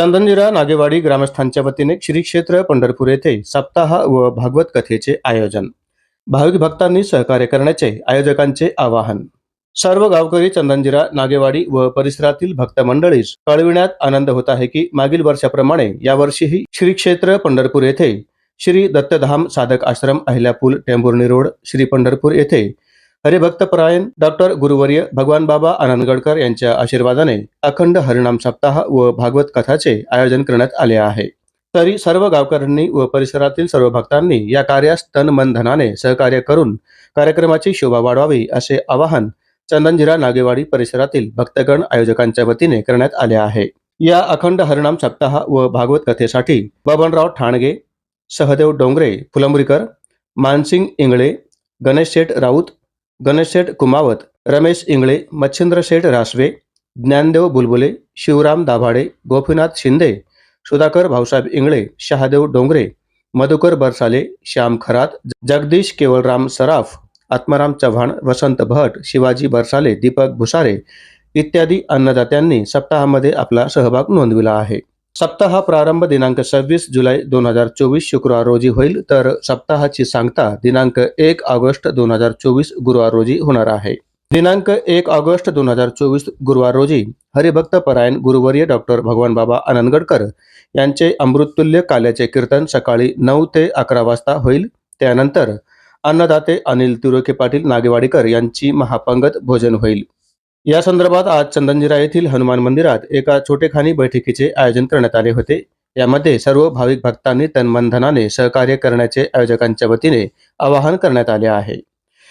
चंदनजिरा नागेवाडी ग्रामस्थांच्या वतीने श्री क्षेत्र पंढरपूर येथे सप्ताह व भागवत कथेचे आयोजन. भाविक भक्तांनी सहकार्य करण्याचे आयोजकांचे आवाहन. सर्व गावकरी चंदनजिरा नागेवाडी व परिसरातील भक्त मंडळीस कळविण्यात आनंद होत आहे की मागील वर्षाप्रमाणे यावर्षीही श्री क्षेत्र पंढरपूर येथे श्री दत्तधाम साधक आश्रम अहिल्यापूल टेंभुर्णी रोड श्री पंढरपूर येथे हरिभक्तपरायण डॉक्टर गुरुवर्य भगवान बाबा आनंदगडकर यांच्या आशीर्वादाने अखंड हरिनाम सप्ताह व भागवत कथाचे आयोजन करण्यात आले आहे. तरी सर्व गावकऱ्यांनी व परिसरातील सर्व भक्तांनी या कार्यास तन मन धनाने सहकार्य करून कार्यक्रमाची शोभा वाढवावी असे आवाहन चंदनजिरा नागेवाडी परिसरातील भक्तगण आयोजकांच्या वतीने करण्यात आले आहे. या अखंड हरिणाम सप्ताह व भागवत कथेसाठी बबनराव ठाणगे सहदेव डोंगरे फुलंबरीकर मानसिंग इंगळे गणेश शेठ राऊत गणेशशेठ कुमावत रमेश इंगळे मच्छिंद्र शेठ रासवे ज्ञानदेव बुलबुले शिवराम दाभाडे गोपीनाथ शिंदे सुधाकर भाऊसाहेब इंगळे शहादेव डोंगरे मधुकर बरसाले श्याम खरात जगदीश केवळराम सराफ आत्माराम चव्हाण वसंत भट शिवाजी बरसाले दीपक भुसारे इत्यादी अन्नदात्यांनी सप्ताहामध्ये आपला सहभाग नोंदविला आहे. सप्ताह प्रारंभ दिनांक सव्वीस जुलै दोन हजार चोवीस शुक्रवार रोजी होईल तर सप्ताहाची सांगता दिनांक एक ऑगस्ट दोन हजार चोवीस गुरुवार रोजी होणार आहे. दिनांक एक ऑगस्ट दोन हजार चोवीस गुरुवार रोजी हरिभक्त परायण गुरुवर्य डॉक्टर भगवान बाबा आनंदगडकर यांचे अमृततुल्य काल्याचे कीर्तन सकाळी नऊ ते अकरा वाजता होईल. त्यानंतर अन्नदाते अनिल तिरोके पाटील नागेवाडीकर यांची महापंगत भोजन होईल. या संदर्भात आज चंदनजिरा येथील हनुमान मंदिरात एका छोटेखानी बैठकीचे आयोजन करण्यात आले होते. यामध्ये सर्व भाविक भक्तांनी तन्मनधनाने सहकार्य करण्याचे आयोजकांच्या वतीने आवाहन करण्यात आले आहे.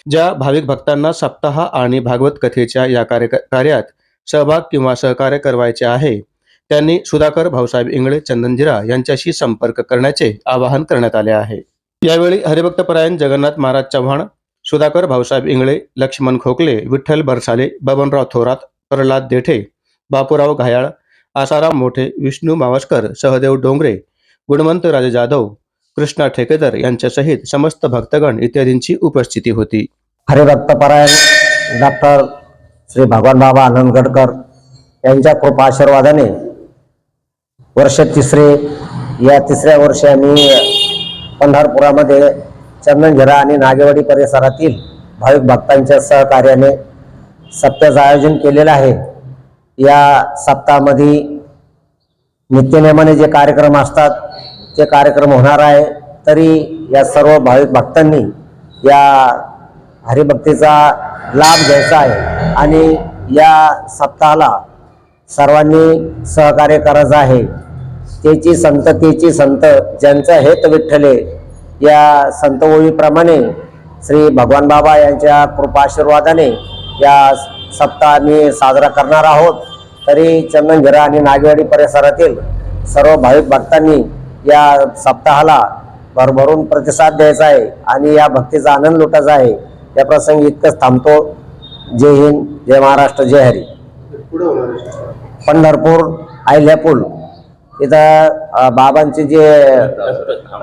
ज्या भाविक भक्तांना सप्ताह आणि भागवत कथेच्या या कार्य कार्यात सहभाग किंवा सहकार्य करवायचे आहे त्यांनी सुधाकर भाऊसाहेब इंगळे चंदनजिरा यांच्याशी संपर्क करण्याचे आवाहन करण्यात आले आहे. यावेळी हरिभक्तपरायण जगन्नाथ महाराज चव्हाण सुधाकर भाऊसाहेब इंगळे लक्ष्मण खोकले विठ्ठल बरसाले बबनराव थोरात प्रल्हाद देठे बापूराव घायाळ आसाराम मोठे विष्णू मावस्कर सहदेव डोंगरे गुणवंत राजे जाधव कृष्णा ठेकेदार यांच्यासहित समस्त भक्तगण इत्यादींची उपस्थिती होती. हरिभक्तपरायण डॉक्टर श्री भगवान बाबा आनंदगडकर यांच्या कृपा आशीर्वादाने वर्ष तिसरे या तिसऱ्या वर्षी आम्ही पंढरपुरामध्ये चंदनझरा आणि नागेवाडी परिसरातील भाविक भक्तांच्या सहकार्याने सप्त्याचं आयोजन केलेलं आहे. या सप्ताहामध्ये नित्यनेमाने जे कार्यक्रम असतात ते कार्यक्रम होणार आहे. तरी या सर्व भाविक भक्तांनी या हरिभक्तीचा लाभ घ्यायचा आहे आणि या सप्ताहाला सर्वांनी सहकार्य करायचं आहे. त्याची संत त्याची संत ज्यांचं हेत विठ्ठले या संत ओळीप्रमाणे श्री भगवान बाबा यांच्या कृपाशीर्वादाने या सप्ताह आम्ही साजरा करणार आहोत. तरी चंदनझिरा आणि नागेवाडी परिसरातील सर्व भाविक भक्तांनी या सप्ताहाला भरभरून प्रतिसाद द्यायचा आहे आणि या भक्तीचा आनंद लुटायचा आहे. या प्रसंगी इतकंच थांबतो. जय हिंद जय महाराष्ट्र जय हरी. पंढरपूर अहिल्यापूल इथं बाबांचे जे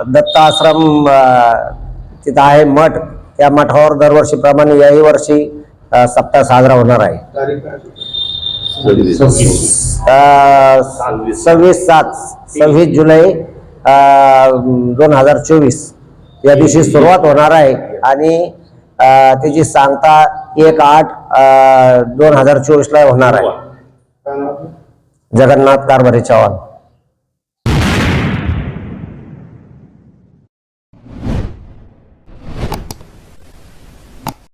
दत्त आश्रम तिथं आहे मठ त्या मठावर दरवर्षीप्रमाणे याही वर्षी सप्ताह साजरा होणार आहे. सव्वीस सात सव्वीस जुलै दोन हजार चोवीस या दिवशी सुरुवात होणार आहे आणि त्याची सांगता एक आठ दोन हजार चोवीसला होणार आहे. जगन्नाथ कारभारी चव्हाण.